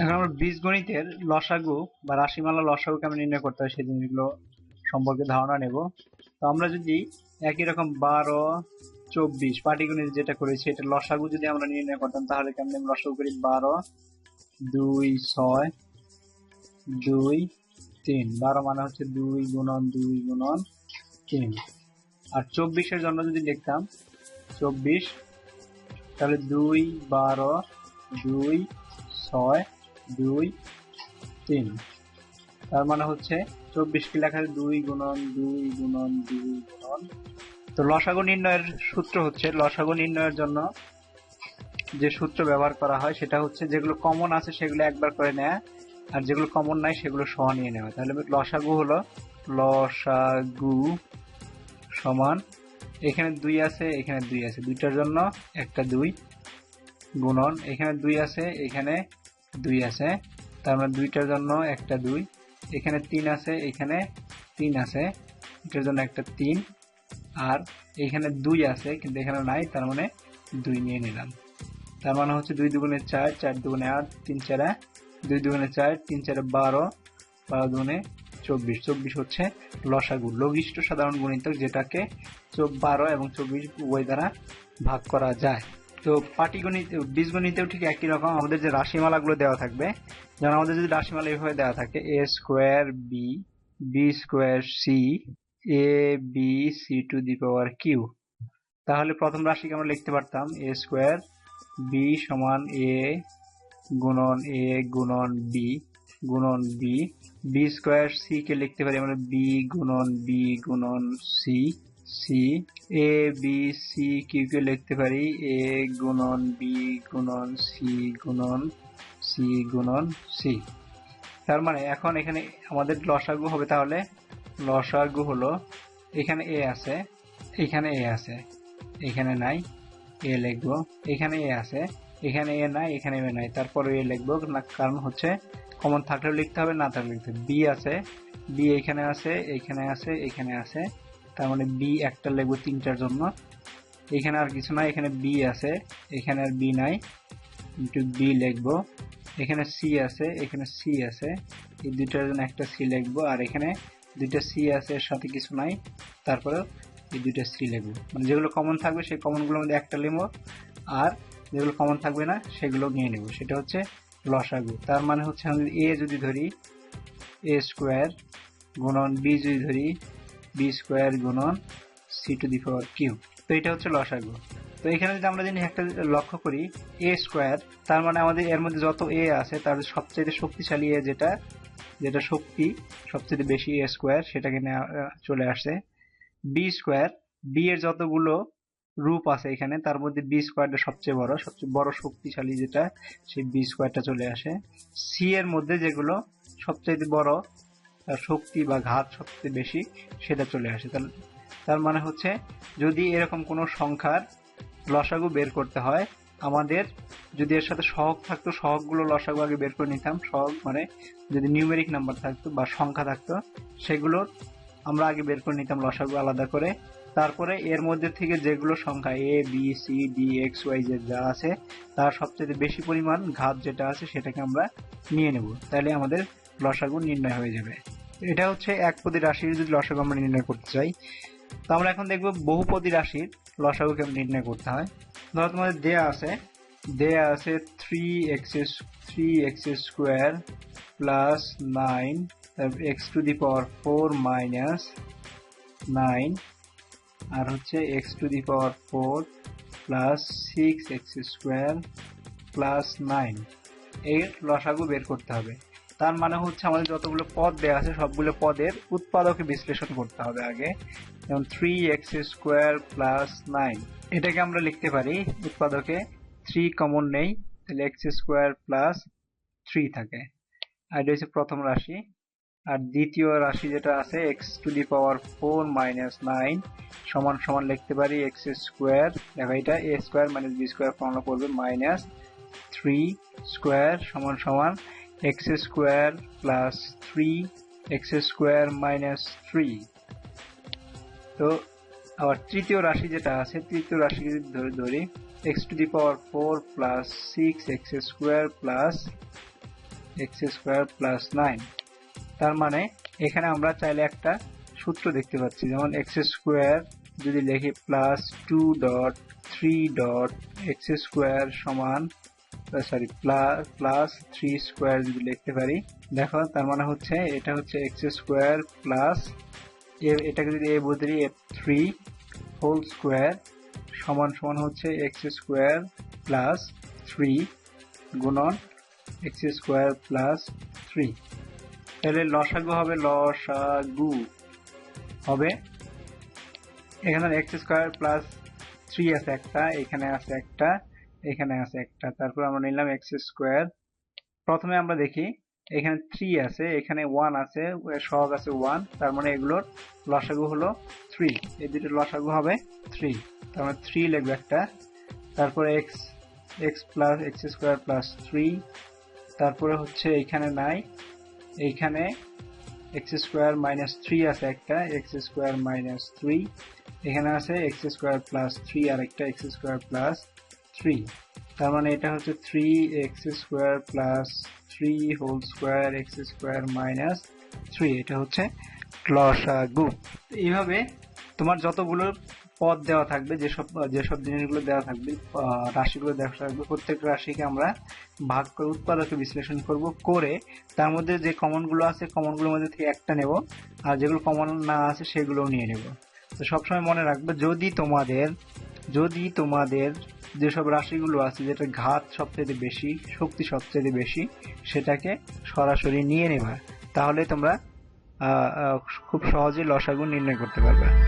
এখন আমরা বীজগণিতের লসাগু বা রাশিমালা লসাগু কেমন নির্ণয় করতে হয় সেই জিনিসগুলো সম্পর্কে ধারণা নেব। তো আমরা যদি একই রকম বারো, চব্বিশ পাটিগণিত যেটা করেছি এটা লসাগু যদি আমরা নির্ণয় করতাম, তাহলে কেমন আমরা লসাগু করি? বারো, দুই, ছয়, দুই, তিন। বারো মানে হচ্ছে দুই গুণন দুই গুণন তিন। আর চব্বিশের জন্য যদি লিখতাম, চব্বিশ, তাহলে দুই, বারো, দুই, ছয় দুই, তিন। তার মানে হচ্ছে চব্বিশ কি লেখা আছে? দুই গুণন দুই গুণন দুই গুণন। তো লসাগু নির্ণয়ের সূত্র হচ্ছে, লসাগু নির্ণয়ের জন্য যে সূত্র ব্যবহার করা হয়, সেটা হচ্ছে যেগুলো কমন আছে সেগুলো একবার করে নেয়, আর যেগুলো কমন নাই সেগুলো সহ নিয়ে নেওয়া। তাহলে লসাগু হলো লসাগু সমান, এখানে দুই আছে, এখানে দুই আছে। দুইটার জন্য একটা দুই গুণন, এখানে দুই আছে, এখানে দুই আছে, তার মানে দুইটার জন্য একটা দুই, এখানে তিন আছে, এখানে তিন আছে, এটার জন্য একটা তিন, আর এখানে দুই আছে, কিন্তু এখানে নাই, তার মানে দুই নিয়ে নিলাম। তার মানে হচ্ছে দুই দুগুণে চার চার দুগুণে আট, তিন চারে দুই দুগুণে চার, তিন চারে বারো বারো দুগুণে চব্বিশ। চব্বিশ হচ্ছে লসাগু, লঘিষ্ঠ সাধারণ গুণিতক যেটাকে বারো এবং চব্বিশ উভয় দ্বারা ভাগ করা যায়। তো পাটিগণিত বীজগণিতেও ঠিক একই রকম। আমাদের যে রাশিমালাগুলো দেওয়া থাকবে, যেমন আমাদের যদি রাশিমালা এইভাবে দেওয়া থাকে A square B B square C A B C to the power Q তাহলে প্রথম রাশিকে আমরা লিখতে পারতাম এ স্কোয়ার বি সমান এ গুণন এ গুণন বি গুণন বি বি স্কোয়ার সি কে লিখতে পারি আমরা বি গুণন বি গুণন C C A B C Q কে লিখতে পারি। এ গুণন বি গুণন সি গুণন সি গুণন সি তার মানে এখন এখানে আমাদের লসাগু হবে তাহলে? লসাগু হলো, এখানে এ আছে, এখানে এ আছে, এখানে নাই এ লিখব, এখানে এ আছে, এখানে এ নাই, এখানে এ নাই। তারপরে এ লিখব, না, কারণ হচ্ছে কমন থাকলেও লিখতে হবে, না থাকলে লিখতে হবে। বি আছে বি এখানে আছে এখানে আছে এখানে আছে তার মানে বি একটা লিখব তিনটার জন্য। এখানে আর কিছু নাই, এখানে বি আছে, এখানে আর বি নাই। ইন্টু বি লিখব। এখানে সি আছে, এখানে সি আছে। এই দুইটার জন্য একটা সি লিখব। আর এখানে দুইটা সি আছে, এর সাথে কিছু নাই। তারপরে এই দুইটা সি লিখব। মানে যেগুলো কমন থাকবে, সেই কমনগুলোর মধ্যে একটা লিখব। আর যেগুলো কমন থাকবে না, সেগুলো নিয়ে নেব। সেটা হচ্ছে লসাগু। তার মানে হচ্ছে আমি এ যদি ধরি এ স্কোয়ার গুণন বি যদি ধরি বি স্কোয়ার গুণন C to the power Q তো এটা হচ্ছে লসাগু। তো এখানে যদি আমরা জিনিস একটা লক্ষ্য করি এ স্কোয়ার তার মানে আমাদের এর মধ্যে যত এ আছে, তার সবচেয়ে শক্তিশালী এ যেটা যেটা শক্তি সবচেয়ে বেশি এ স্কোয়ার সেটাকে চলে আসছে বি স্কোয়ার বি এর যতগুলো রূপ আছে এখানে, তার মধ্যে বি স্কোয়ারটা সবচেয়ে বড় সবচেয়ে বড় শক্তিশালী যেটা, সেই বি স্কোয়ারটা চলে আসে। সি এর মধ্যে যেগুলো সবচেয়ে বড় তার শক্তি বা ঘাত সবচেয়ে বেশি, সেটা চলে আসে। তার তার মানে হচ্ছে, যদি এরকম কোনো সংখ্যার লসাগু বের করতে হয়, আমাদের যদি এর সাথে সহগ থাকতো, সহগগুলো লসাগু আগে বের করে নিতাম। সহগ মানে যদি নিউমেরিক নাম্বার থাকতো বা সংখ্যা থাকতো, সেগুলো আমরা আগে বের করে নিতাম লসাগু আলাদা করে। তারপরে এর মধ্যে থেকে যেগুলো সংখ্যা A B C D X Y Z যা আছে, তার সবচেয়ে বেশি পরিমাণ ঘাত যেটা আছে, সেটাকে আমরা নিয়ে নেব। তাহলে আমাদের লসাগু নির্ণয় হয়ে যাবে। এটা হচ্ছে একপদী রাশির যদি লসাগু আমরা নির্ণয় করতে চাই, তো আমরা এখন দেখব বহুপদী রাশির লসাগু কেমন নির্ণয় করতে হয়। ধরো তোমাদের দেয়া আছে দেয়া আছে three X three X square plus nine X to the power four minus nine আর হচ্ছে X to the power four plus six X square plus nine এর লসাগু বের করতে হবে। তার মানে হচ্ছে আমাদের যতগুলো পদ দেওয়া আছে, সবগুলো পদের উৎপাদকে বিশ্লেষণ করতে হবে আগে। যেমন three X square plus nine এটাকে আমরা লিখতে পারি উৎপাদকে থ্রি কমন নেই, তাহলে এক্স স্কোয়ার প্লাস থ্রি থাকে। আর এটা হচ্ছে প্রথম রাশি। আর দ্বিতীয় রাশি যেটা আছে X to the power four minus nine সমান সমান লিখতে পারি এক্স স্কোয়ার দেখো এটা A square minus B square formula করবে মাইনাস থ্রি স্কোয়ার সমান সমান। X square plus three X square minus three তো, আবার তৃতীয় রাশি যেটা আছে, তৃতীয় রাশি যদি ধরে, ধরি X to the power four plus six X square plus X square plus nine তার মানে এখানে আমরা চাইলে একটা সূত্র দেখতে পাচ্ছি। যেমন এক্স স্কোয়ার যদি লিখি plus two dot three dot X square সমান সরি প্লাস থ্রি স্কোয়ার যদি লিখতে পারি, দেখো, তার মানে হচ্ছে এটা হচ্ছে এক্স স্কোয়ার প্লাস এটাকে যদি এ বদলি এফ থ্রি হোল স্কোয়ার সমান সমান হচ্ছে এক্স স্কোয়ার প্লাস থ্রি গুণন এক্স স্কোয়ার প্লাস থ্রি তাহলে লসাগু হবে লসাগু হবে। এখানে এক্স স্কোয়ার প্লাস থ্রি আছে একটা, এখানে আছে একটা এখানে আছে একটা, তারপর আমরা নিলাম এক্স স্কোয়ার প্রথমে আমরা দেখি, এখানে থ্রি আছে, এখানে ওয়ান আছে সহগ আছে ওয়ান তার মানে এগুলোর লসাগু হলো থ্রি এই দুটো লসাগু হবে থ্রি তার মানে থ্রি লিখবে একটা। তারপরে X X plus X square plus three তারপরে হচ্ছে এইখানে নাই এইখানে এক্স স্কোয়ার মাইনাস থ্রি আছে একটা এক্স স্কোয়ার মাইনাস থ্রি এখানে আছে এক্স স্কোয়ার প্লাস থ্রি আর একটা এক্স স্কোয়ার প্লাস থ্রি তার মানে এটা হচ্ছে three X square plus three whole square X square minus three এটা হচ্ছে লসাগু এইভাবে তোমার যতগুলো পদ দেওয়া থাকবে, যেসব যেসব জিনিসগুলো দেওয়া থাকবে রাশিগুলো দেওয়া থাকবে, প্রত্যেক রাশিকে আমরা ভাগ করে উৎপাদকে বিশ্লেষণ করব করে তার মধ্যে যে কমনগুলো আছে কমনগুলোর মধ্যে থেকে একটা নেব আর যেগুলো কমন না আছে সেগুলোও নিয়ে নেব। তো সবসময় মনে রাখবে, যদি তোমাদের যদি তোমাদের যেসব রাশিগুলো আছে, যেটা ঘাত সবচেয়ে বেশি, শক্তি সবচেয়ে বেশি, সেটাকে সরাসরি নিয়ে নেবা। তাহলে তোমরা খুব সহজে লসাগু নির্ণয় করতে পারবে।